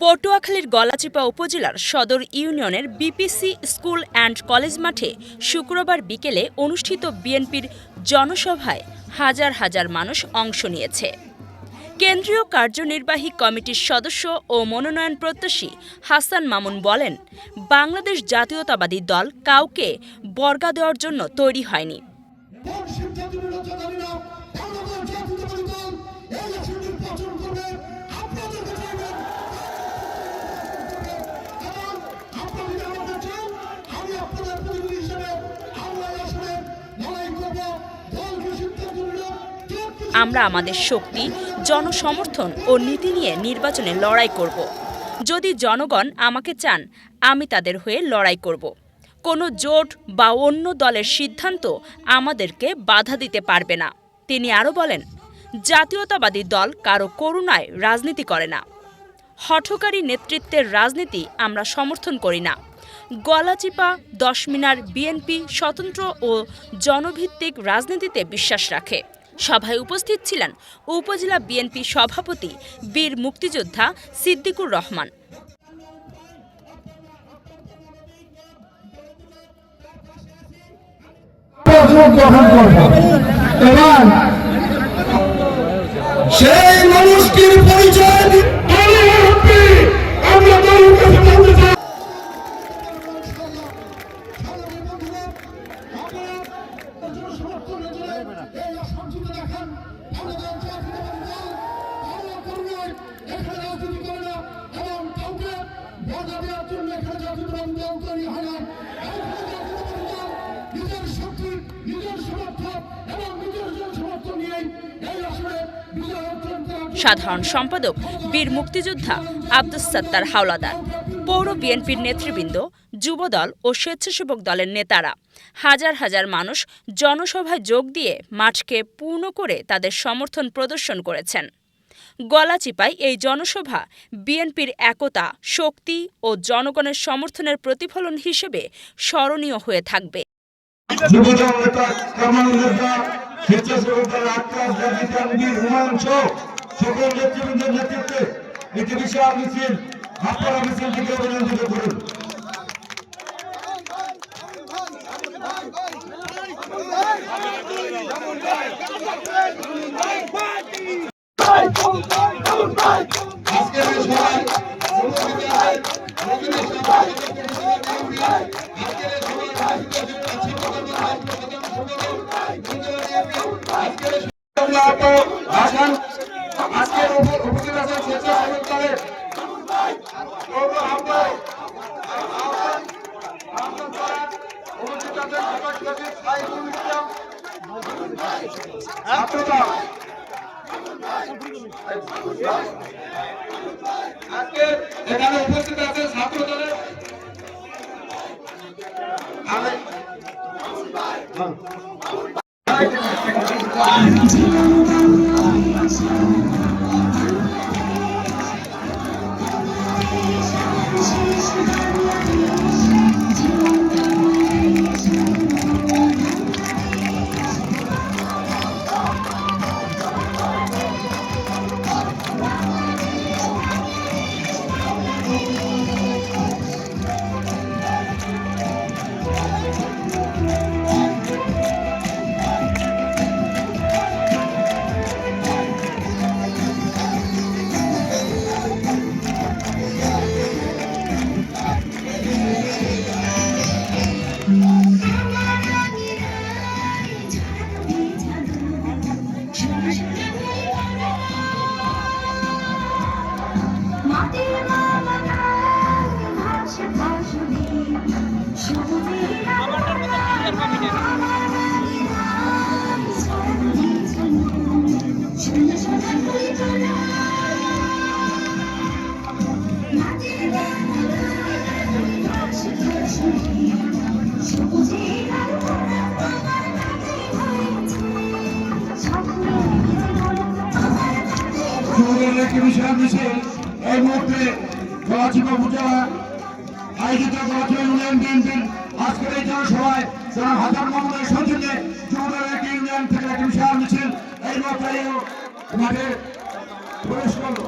পটুয়াখালীর গলাচিপা উপজেলার সদর ইউনিয়নের বিপিসি স্কুল অ্যান্ড কলেজ মাঠে শুক্রবার বিকেলে অনুষ্ঠিত বিএনপির জনসভায় হাজার হাজার মানুষ অংশ নিয়েছে। কেন্দ্রীয় কার্যনির্বাহী কমিটির সদস্য ও মনোনয়ন প্রত্যাশী হাসান মামুন বলেন, বাংলাদেশ জাতীয়তাবাদী দল কাউকে বর্গা দেওয়ার জন্য তৈরি হয়নি। আমরা আমাদের শক্তি, জনসমর্থন ও নীতি নিয়ে নির্বাচনে লড়াই করব। যদি জনগণ আমাকে চান, আমি তাদের হয়ে লড়াই করব। কোনো জোট বা অন্য দলের সিদ্ধান্ত আমাদেরকে বাধা দিতে পারবে না। তিনি আরও বলেন, জাতীয়তাবাদী দল কারও করুণায় রাজনীতি করে না। হঠকারী নেতৃত্বের রাজনীতি আমরা সমর্থন করি না। গলাচিপা, দশমিনার বিএনপি স্বতন্ত্র ও জনভিত্তিক রাজনীতিতে বিশ্বাস রাখে। সভায় উপস্থিত ছিলেন উপজেলা বিএনপি সভাপতি বীর মুক্তিযোদ্ধা সিদ্দিকুর রহমান। গ্রহণ করব। এবার সেই মানুষটির পরিচয় সাধারণ সম্পাদক, বীর মুক্তিযোদ্ধা আব্দুস সাত্তার হাওলাদার। পৌর বিএনপির নেতৃবৃন্দ, যুবদল ও স্বেচ্ছাসেবক দলের নেতারা। হাজার হাজার মানুষ জনসভায় যোগ দিয়ে মাঠকে পূর্ণ করে তাদের সমর্থন প্রদর্শন করেছেন। গলাচিপায় এই জনসভা বিএনপির একতা, শক্তি ও জনগণের সমর্থনের প্রতিফলন হিসেবে স্মরণীয় হয়ে থাকবে। যুবদল নেতা কামাল নেতা স্বেচ্ছাসেবক দল আক্রাস গাজী তানভীর হুমায়ুন সহ সকল নেতৃবৃন্দের নেতৃত্বে একটি বিশাল মিছিল আপনারা মিছিলটিকে অভিনন্দিত করুন আজকের এই সভায় আসেন আজকে এখানে উপস্থিত আছে ছাত্র দলের আমি একটি বিশাল মিছিল এই মুহূর্তে গলাচিপা উপজেলা আয়োজিত আজকের এই জনসভায় যারা হাজার মামলার সৌজন্যে একটি ইউনিয়ন থেকে একটি বিশাল মিছিল এই মাথায় মাঠে প্রবেশ করল।